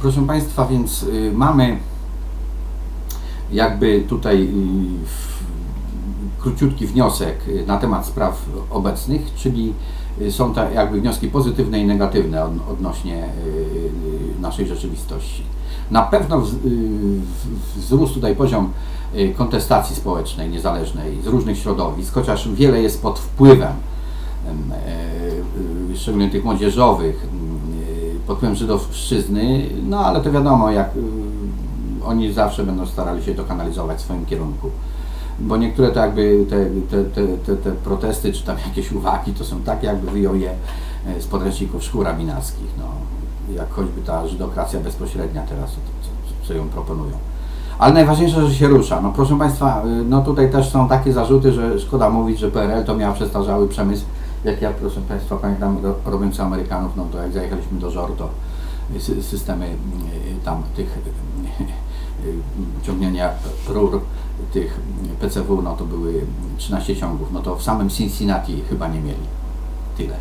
Proszę Państwa, więc y, mamy jakby tutaj y, króciutki wniosek y, na temat spraw obecnych, czyli są to jakby wnioski pozytywne i negatywne od, odnośnie naszej rzeczywistości. Na pewno wzrósł tutaj poziom kontestacji społecznej, niezależnej z różnych środowisk, chociaż wiele jest pod wpływem em, e, szczególnie tych młodzieżowych, pod wpływem żydowszczyzny, no ale to wiadomo, jak y, oni zawsze będą starali się to kanalizować w swoim kierunku. Bo niektóre to jakby te, te, te, te, te protesty, czy tam jakieś uwagi, to są tak jakby wyjął je e, z podręczników szkół rabinackich, no. Jak choćby ta żydokracja bezpośrednia teraz, co, co, co ją proponują. Ale najważniejsze, że się rusza. No proszę Państwa, y, no tutaj też są takie zarzuty, że szkoda mówić, że PRL to miał przestarzały przemysł. Jak ja, proszę Państwa, pamiętam ro- robiąc Amerykanów, no to jak zajechaliśmy do żoru, to sy- systemy y, tam tych y, y, ciągnienia rur tych PCW, no to były 13 ciągów, no to w samym Cincinnati chyba nie mieli tyle.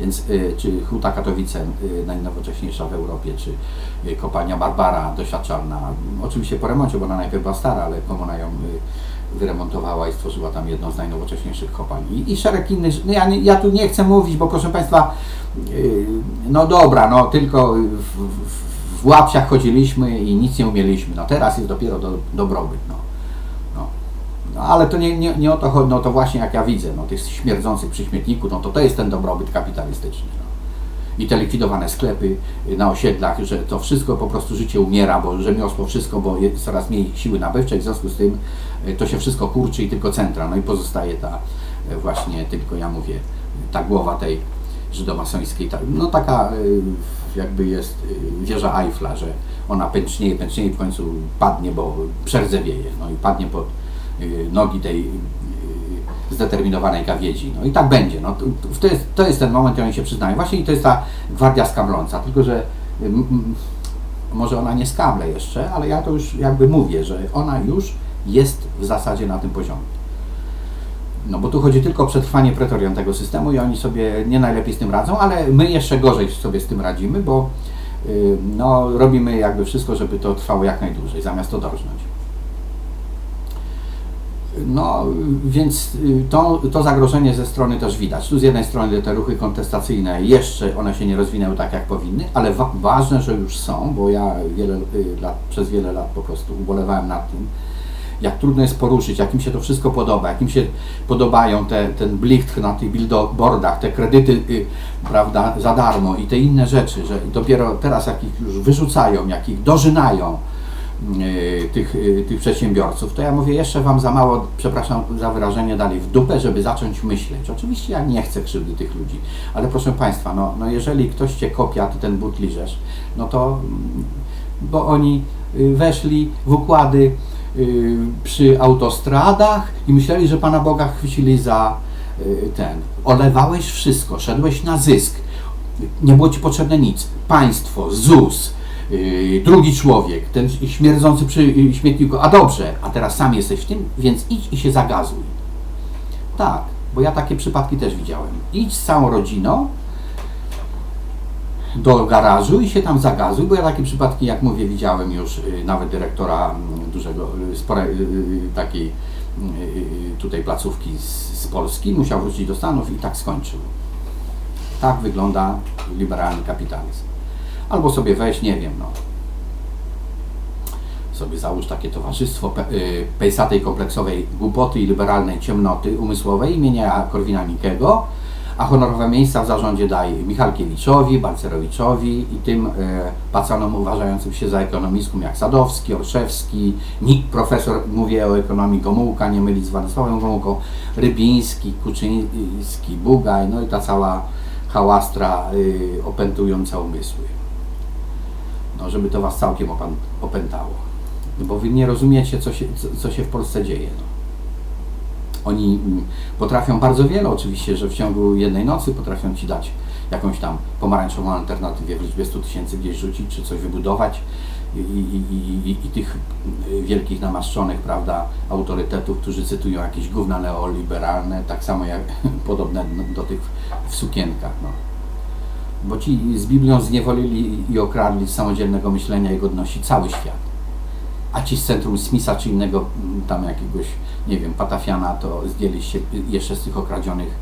Więc y, czy Huta Katowice, y, najnowocześniejsza w Europie, czy y, kopalnia Barbara doświadczalna, oczywiście po remoncie, bo ona najpierw była stara, ale komuna ją y, wyremontowała i stworzyła tam jedną z najnowocześniejszych kopalń. I, i szereg innych, no ja, ja tu nie chcę mówić, bo proszę Państwa, y, no dobra, no tylko w, w, w łapciach chodziliśmy i nic nie umieliśmy, no teraz jest dopiero do, dobrobyt, no. no. No ale to nie, nie, nie o to chodzi, no to właśnie jak ja widzę, no tych śmierdzących przy śmietniku, no to to jest ten dobrobyt kapitalistyczny. No. I te likwidowane sklepy na osiedlach, że to wszystko po prostu życie umiera, bo rzemiosło wszystko, bo jest coraz mniej siły nabywczej, w związku z tym y, to się wszystko kurczy i tylko centra, no i pozostaje ta y, właśnie tylko, ja mówię, ta głowa tej żydomasońskiej, ta, no taka y, jakby jest wieża Eiffla, że ona pęcznieje, pęcznieje i w końcu padnie, bo przerzewieje, no i padnie pod nogi tej zdeterminowanej gawiedzi. No i tak będzie. No, to, jest, to jest ten moment, kiedy oni się przyznają. Właśnie i to jest ta gwardia skamląca, tylko że y, m, m, może ona nie skable jeszcze, ale ja to już jakby mówię, że ona już jest w zasadzie na tym poziomie. No bo tu chodzi tylko o przetrwanie pretorian tego systemu i oni sobie nie najlepiej z tym radzą, ale my jeszcze gorzej sobie z tym radzimy, bo y, no, robimy jakby wszystko, żeby to trwało jak najdłużej, zamiast to dorżnąć. No, więc y, to, to zagrożenie ze strony też widać. Tu z jednej strony te ruchy kontestacyjne jeszcze one się nie rozwinęły tak jak powinny, ale wa- ważne, że już są, bo ja wiele y, lat, przez wiele lat po prostu ubolewałem nad tym, jak trudno jest poruszyć, jak im się to wszystko podoba, jak im się podobają te, ten blicht na tych billboardach, te kredyty, y, prawda, za darmo i te inne rzeczy, że dopiero teraz jak ich już wyrzucają, jak ich dożynają, tych, y, tych przedsiębiorców, to ja mówię, jeszcze Wam za mało, przepraszam za wyrażenie, dali w dupę, żeby zacząć myśleć. Oczywiście ja nie chcę krzywdy tych ludzi, ale proszę Państwa, no, no jeżeli ktoś Cię kopia, Ty ten but liżesz, no to, mm, bo oni y, weszli w układy y, przy autostradach i myśleli, że Pana Boga chwycili za y, ten. Olewałeś wszystko, szedłeś na zysk, nie było Ci potrzebne nic. Państwo, ZUS, yy, drugi człowiek, ten śmierdzący przy yy, śmietniku, a dobrze, a teraz sam jesteś w tym, więc idź i się zagazuj. Tak, bo ja takie przypadki też widziałem. Idź z całą rodziną do garażu i się tam zagazuj, bo ja takie przypadki, jak mówię, widziałem już yy, nawet dyrektora mm, dużego, spore, takiej tutaj placówki z, z Polski, musiał wrócić do Stanów i tak skończył. Tak wygląda liberalny kapitalizm. Albo sobie weź, nie wiem, no. Sobie załóż takie towarzystwo pe, y, pejsatej kompleksowej głupoty i liberalnej ciemnoty umysłowej imienia Korwina Mikkego, a honorowe miejsca w zarządzie daj Michalkiewiczowi, Balcerowiczowi i tym y, pacanom uważającym się za ekonomistów jak Sadowski, Orszewski, Nik, profesor, mówię o ekonomii Gomułka, nie mylić z Władysławem Gomułką, Rybiński, Kuczyński, Bugaj, no i ta cała hałastra y, opętująca umysły. No, żeby to Was całkiem opętało. No, bo Wy nie rozumiecie, co się, co, co się w Polsce dzieje. No. Oni potrafią bardzo wiele, oczywiście, że w ciągu jednej nocy potrafią Ci dać jakąś tam pomarańczową alternatywę w liczbie 100 tysięcy gdzieś rzucić, czy coś wybudować i, i, i, i, i tych y, wielkich namaszczonych, prawda, autorytetów, którzy cytują jakieś gówna neoliberalne, tak samo jak podobne do tych w sukienkach. No. Bo ci z Biblią zniewolili i okradli z samodzielnego myślenia i godności cały świat. A ci z centrum Smitha czy innego mm, tam jakiegoś, nie wiem, Patafiana, to zdjęli się jeszcze z tych okradzionych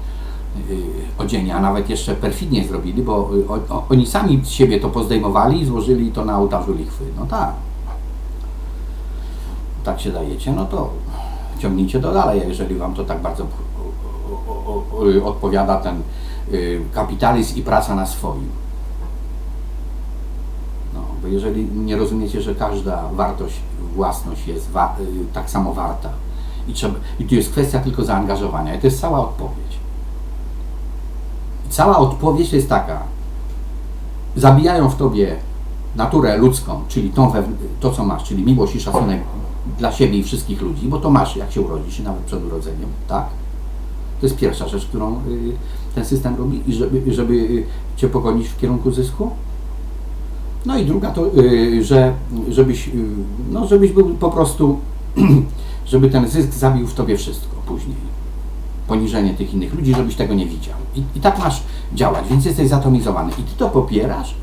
yy, odzieni, a nawet jeszcze perfidnie zrobili, bo y, o, o, oni sami z siebie to pozdejmowali i złożyli to na ołtarzu lichwy. No tak. Tak się dajecie, no to ciągnijcie to dalej, jeżeli Wam to tak bardzo odpowiada ten kapitalizm i praca na swoim. No, bo jeżeli nie rozumiecie, że każda wartość, własność jest wa- y, tak samo warta i, trzeba, i tu jest kwestia tylko zaangażowania i to jest cała odpowiedź. I cała odpowiedź jest taka, zabijają w Tobie naturę ludzką, czyli tą to, co masz, czyli miłość i szacunek dla siebie i wszystkich ludzi, bo to masz, jak się urodzisz i nawet przed urodzeniem, tak? To jest pierwsza rzecz, którą y, ten system robi, żeby, żeby Cię pogonić w kierunku zysku. No i druga to, y, że żebyś, y, no, żebyś był po prostu, żeby ten zysk zabił w Tobie wszystko później. Poniżenie tych innych ludzi, żebyś tego nie widział. I, I tak masz działać, więc jesteś zatomizowany. I Ty to popierasz,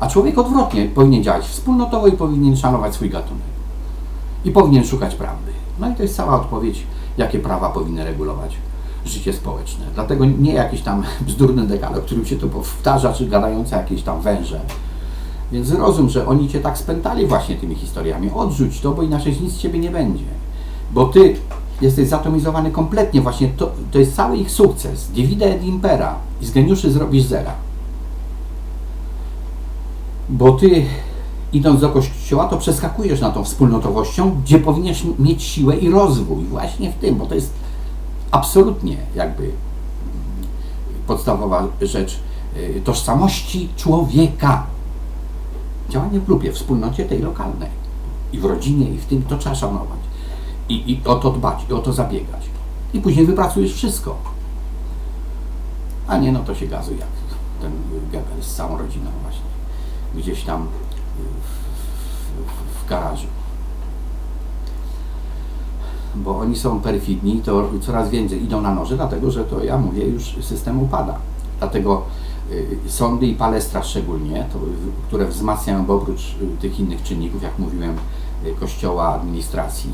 a człowiek odwrotnie powinien działać wspólnotowo i powinien szanować swój gatunek. I powinien szukać prawdy. No i to jest cała odpowiedź, jakie prawa powinny regulować życie społeczne. Dlatego nie jakiś tam bzdurny dekalog, którym się to powtarza, czy gadające jakieś tam węże. Więc zrozum, że oni cię tak spętali właśnie tymi historiami. Odrzuć to, bo inaczej nic z ciebie nie będzie. Bo ty jesteś zatomizowany kompletnie właśnie, to, to jest cały ich sukces. Divide et impera. I z geniuszy zrobisz zera. Bo ty idąc do kościoła, to przeskakujesz na tą wspólnotowością, gdzie powinieneś mieć siłę i rozwój. Właśnie w tym, bo to jest absolutnie jakby podstawowa rzecz y, tożsamości człowieka. Działanie w grupie, w wspólnocie tej lokalnej. I w rodzinie, i w tym to trzeba szanować. I, i o to dbać, i o to zabiegać. I później wypracujesz wszystko. A nie, no to się gazuj jak ten Goebbels z całą rodziną właśnie. Gdzieś tam w, w, w garażu. Bo oni są perfidni, to coraz więcej idą na noże, dlatego że to ja mówię, już system upada. Dlatego y, sądy i palestra szczególnie, to, które wzmacniają, bo oprócz y, tych innych czynników, jak mówiłem, y, kościoła, administracji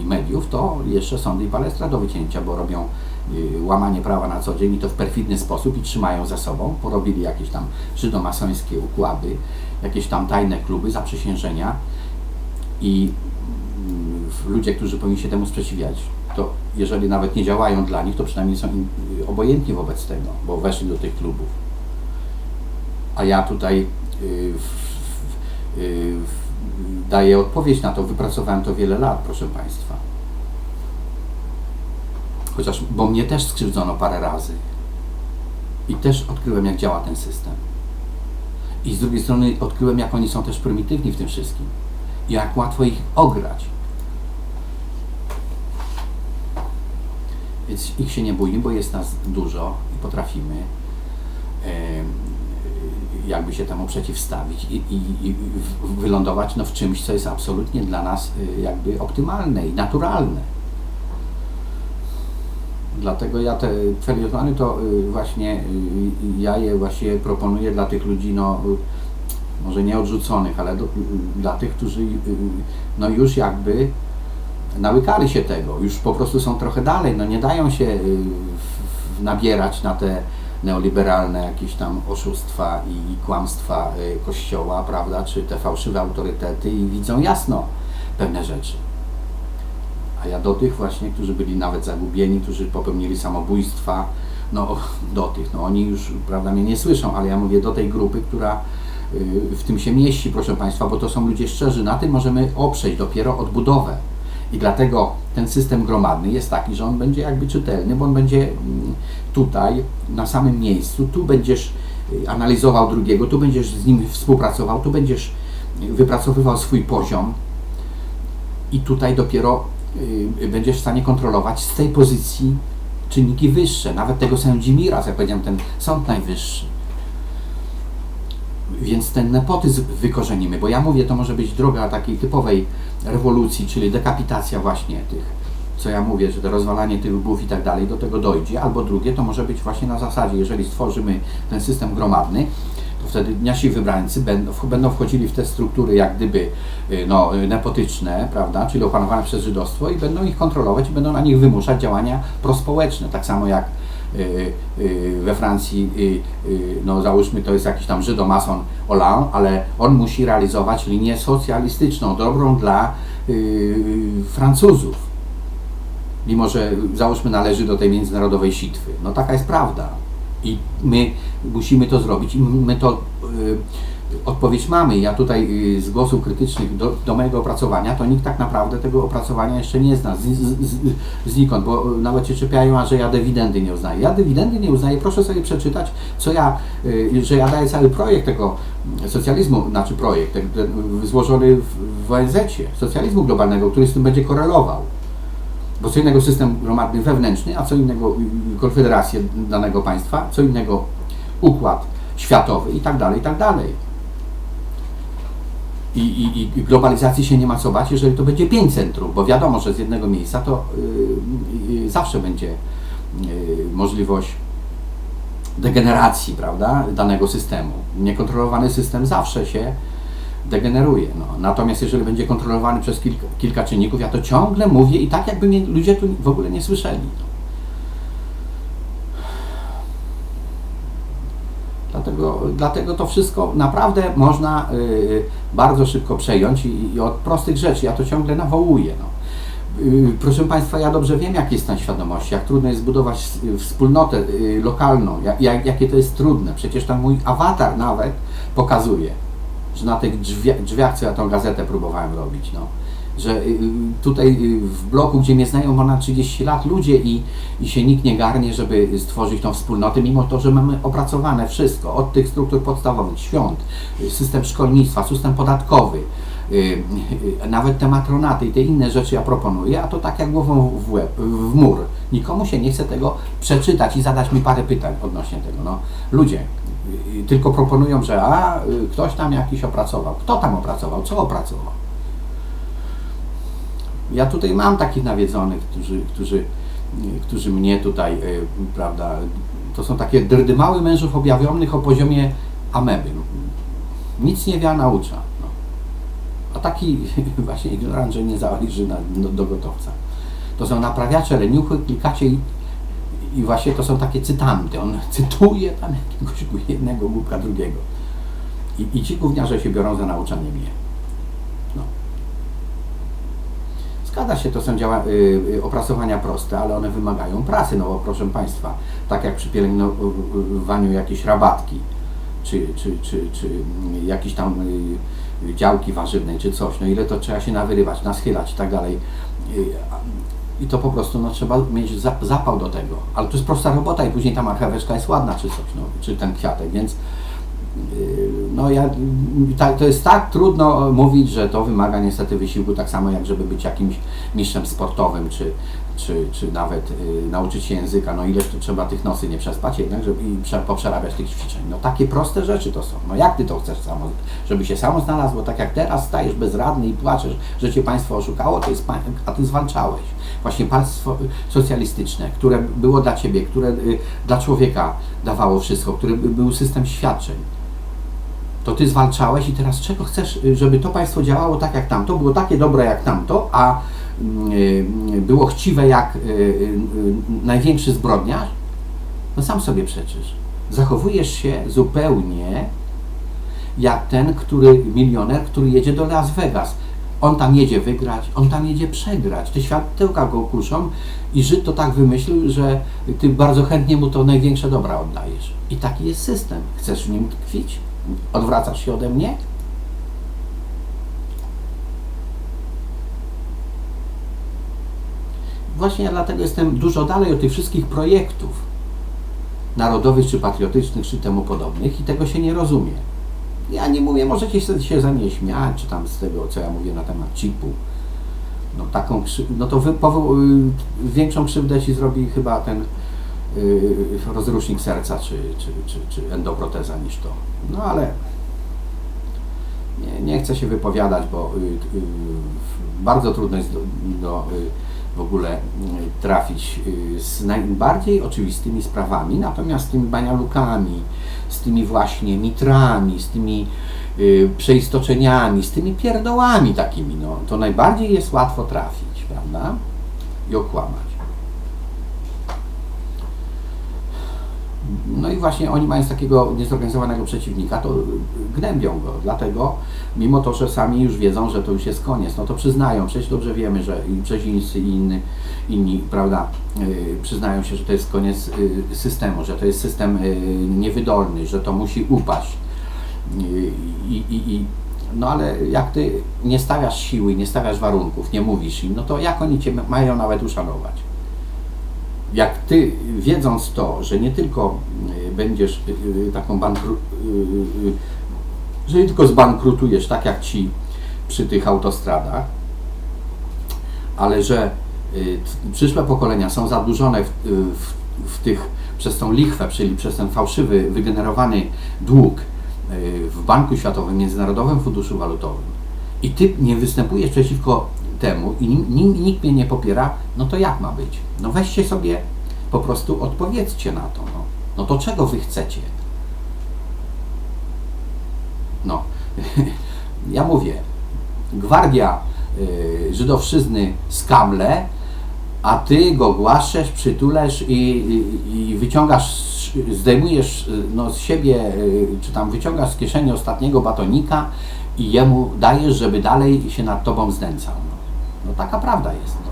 i, mediów, to jeszcze sądy i palestra do wycięcia, bo robią łamanie prawa na co dzień i to w perfidny sposób i trzymają za sobą. Porobili jakieś tam żydomasońskie układy, jakieś tam tajne kluby, zaprzysiężenia i ludzie, którzy powinni się temu sprzeciwiać, to jeżeli nawet nie działają dla nich, to przynajmniej są im y, obojętni wobec tego, bo weszli do tych klubów. A ja tutaj y, y, daję odpowiedź na to, wypracowałem to wiele lat, proszę Państwa. Chociaż, bo mnie też skrzywdzono parę razy. I też odkryłem, jak działa ten system. I z drugiej strony odkryłem, jak oni są też prymitywni w tym wszystkim. Jak łatwo ich ograć. Więc ich się nie bójmy, bo jest nas dużo i potrafimy jakby się temu przeciwstawić i, i, i wylądować no, w czymś, co jest absolutnie dla nas y, jakby optymalne i naturalne. Dlatego ja te felietony to y, właśnie y, ja je właśnie proponuję dla tych ludzi, no może nie odrzuconych, ale do, dla tych, którzy no już jakby nałykali się tego, już po prostu są trochę dalej, no nie dają się y, nabierać na te neoliberalne jakieś tam oszustwa i, i kłamstwa y, Kościoła, prawda, czy te fałszywe autorytety i widzą jasno pewne rzeczy. A ja do tych właśnie, którzy byli nawet zagubieni, którzy popełnili samobójstwa, no do tych, no oni już, prawda, mnie nie słyszą, ale ja mówię do tej grupy, która y, w tym się mieści, proszę Państwa, bo to są ludzie szczerzy. Na tym możemy oprzeć dopiero odbudowę. I dlatego ten system gromadny jest taki, że on będzie jakby czytelny, bo on będzie mm, tutaj, na samym miejscu, tu będziesz y, analizował drugiego, tu będziesz z nim współpracował, tu będziesz y, wypracowywał swój poziom i tutaj dopiero y, będziesz w stanie kontrolować z tej pozycji czynniki wyższe, nawet tego sędzimira, jak powiedziałem, ten sąd najwyższy. Więc ten nepotyzm wykorzenimy, bo ja mówię, to może być droga takiej typowej rewolucji, czyli dekapitacja właśnie tych, co ja mówię, że to rozwalanie tych lubów i tak dalej, do tego dojdzie, albo drugie, to może być właśnie na zasadzie, jeżeli stworzymy ten system gromadny, to wtedy nasi wybrańcy będą, będą wchodzili w te struktury jak gdyby y, no, y, nepotyczne, prawda, czyli opanowane przez żydostwo i będą ich kontrolować i będą na nich wymuszać działania prospołeczne, tak samo jak we Francji, y, y, no załóżmy to jest jakiś tam żydomason Hollande, ale on musi realizować linię socjalistyczną, dobrą dla y, Francuzów. Mimo, że załóżmy należy do tej międzynarodowej sitwy. No taka jest prawda. I my musimy to zrobić i my to y, odpowiedź mamy. Ja tutaj y, z głosów krytycznych do, do mojego opracowania, to nikt tak naprawdę tego opracowania jeszcze nie zna z, z, z, znikąd, bo nawet się czepiają, a że ja dywidendy nie uznaję. Ja dywidendy nie uznaję, proszę sobie przeczytać, co ja, y, że ja daję cały projekt tego socjalizmu, znaczy projekt ten, ten złożony w, w ONZ-cie, socjalizmu globalnego, który z tym będzie korelował. Bo co innego system gromadny wewnętrzny, a co innego y, konfederacje danego państwa, co innego układ światowy i tak dalej, i tak dalej. I, i, I globalizacji się nie ma co bać, jeżeli to będzie pięć centrów, bo wiadomo, że z jednego miejsca to y, y, zawsze będzie y, możliwość degeneracji, prawda, danego systemu. Niekontrolowany system zawsze się degeneruje. No. Natomiast jeżeli będzie kontrolowany przez kilka, kilka czynników, ja to ciągle mówię i tak jakby mnie ludzie tu w ogóle nie słyszeli. Dlatego, dlatego to wszystko naprawdę można y, bardzo szybko przejąć i, i od prostych rzeczy. Ja to ciągle nawołuję. No. Y, Proszę Państwa, ja dobrze wiem, jaki jest stan świadomości, jak trudno jest zbudować wspólnotę y, lokalną, jak, jakie to jest trudne. Przecież tam mój awatar nawet pokazuje, że na tych drzwiach, drzwiach co ja tą gazetę próbowałem robić, no, że y, tutaj y, w bloku, gdzie mnie znają ponad 30 lat ludzie i, i się nikt nie garnie, żeby stworzyć tą wspólnotę, mimo to, że mamy opracowane wszystko, od tych struktur podstawowych, świąt, y, system szkolnictwa, system podatkowy, nawet te matronaty i te inne rzeczy ja proponuję, a to tak jak głową w łeb, w mur. Nikomu się nie chce tego przeczytać i zadać mi parę pytań odnośnie tego. No, ludzie tylko proponują, że a, ktoś tam jakiś opracował. Kto tam opracował? Co opracował? Ja tutaj mam takich nawiedzonych, którzy, którzy, którzy mnie tutaj, y, prawda, to są takie drdymały mężów objawionych o poziomie ameby. Nic nie wie, naucza. No. A taki właśnie ignorant, że nie zależy na, do, do gotowca. To są naprawiacze leniuchy, klikacie i, i właśnie to są takie cytanty. On cytuje tam jakiegoś jednego głupka drugiego. I, I ci gówniarze się biorą za nauczanie mnie. No. Zgadza się, to są działa, y, y, opracowania proste, ale one wymagają pracy, no bo proszę Państwa, tak jak przy pielęgnowaniu jakiejś rabatki, czy, czy, czy, czy jakiejś tam y, działki warzywnej, czy coś, no ile to trzeba się nawyrywać, naschylać i tak dalej. Y, I to po prostu no, trzeba mieć za, zapał do tego. Ale to jest prosta robota i później ta marcheweczka jest ładna, czy coś, no, czy ten kwiatek, więc Yy, no ja, ta, to jest tak trudno mówić, że to wymaga niestety wysiłku, tak samo jak żeby być jakimś mistrzem sportowym, czy, czy, czy nawet y, nauczyć się języka, no ileż to trzeba tych nosy nie przespać jednak, żeby i prze, poprzerabiać tych ćwiczeń. No takie proste rzeczy to są. No jak Ty to chcesz samo, żeby się samo znalazł, bo tak jak teraz stajesz bezradny i płaczesz, że Cię państwo oszukało, to jest, a Ty zwalczałeś. Właśnie państwo socjalistyczne, które było dla Ciebie, które y, dla człowieka dawało wszystko, które by- był system świadczeń to ty zwalczałeś i teraz czego chcesz, y, żeby to państwo działało tak jak tamto, było takie dobre jak tamto, a mm, y, było chciwe jak y, największy zbrodniarz? No sam sobie przeczysz. Zachowujesz się zupełnie jak ten, który milioner, który jedzie do Las Vegas. On tam jedzie wygrać, on tam jedzie przegrać. Te światełka go kuszą i Żyd to tak wymyślił, że ty bardzo chętnie mu to największe dobra oddajesz. I taki jest system. Chcesz w nim tkwić? Odwracasz się ode mnie? Właśnie ja dlatego jestem dużo dalej od tych wszystkich projektów narodowych, czy patriotycznych, czy temu podobnych i tego się nie rozumie. Ja nie mówię, możecie się- ze mnie śmiać, czy tam z tego, co ja mówię na temat chipu. No taką no to wy, powo- y, większą krzywdę ci zrobi chyba ten rozrusznik serca, czy, czy, czy, czy endoproteza niż to. No ale nie, nie chcę się wypowiadać, bo y, y, bardzo trudno jest do, do, w ogóle y, trafić y, z najbardziej oczywistymi sprawami, natomiast z tymi banialukami, z tymi właśnie mitrami, z tymi y, przeistoczeniami, z tymi pierdołami takimi, no, to najbardziej jest łatwo trafić, prawda? I okłamać. No i właśnie oni mając takiego niezorganizowanego przeciwnika, to gnębią go. Dlatego, mimo to, że sami już wiedzą, że to już jest koniec, no to przyznają. Przecież dobrze wiemy, że i Brzezińscy i inni, inni prawda, yy, przyznają się, że to jest koniec yy, systemu, że to jest system yy, niewydolny, że to musi upaść. I, i, i, no ale jak ty nie stawiasz siły, nie stawiasz warunków, nie mówisz im, no to jak oni cię mają nawet uszanować? Jak ty, wiedząc to, że nie tylko y, będziesz y, y, taką bankru, że nie tylko zbankrutujesz, tak jak ci przy tych autostradach, ale że przyszłe pokolenia są zadłużone w, w, w tych, przez tą lichwę, czyli przez ten fałszywy, wygenerowany dług w Banku Światowym, Międzynarodowym Funduszu Walutowym. I ty nie występujesz przeciwko temu i nikt mnie nie popiera, no to jak ma być? No weźcie sobie, po prostu odpowiedzcie na to. No, no to czego wy chcecie? No, ja mówię, gwardia y, żydowszczyzny a ty go głaszczesz, przytulasz i, i, i wyciągasz, zdejmujesz y, no, z siebie, y, czy tam wyciągasz z kieszeni ostatniego batonika i jemu dajesz, żeby dalej się nad tobą znęcał. No, taka prawda jest. No.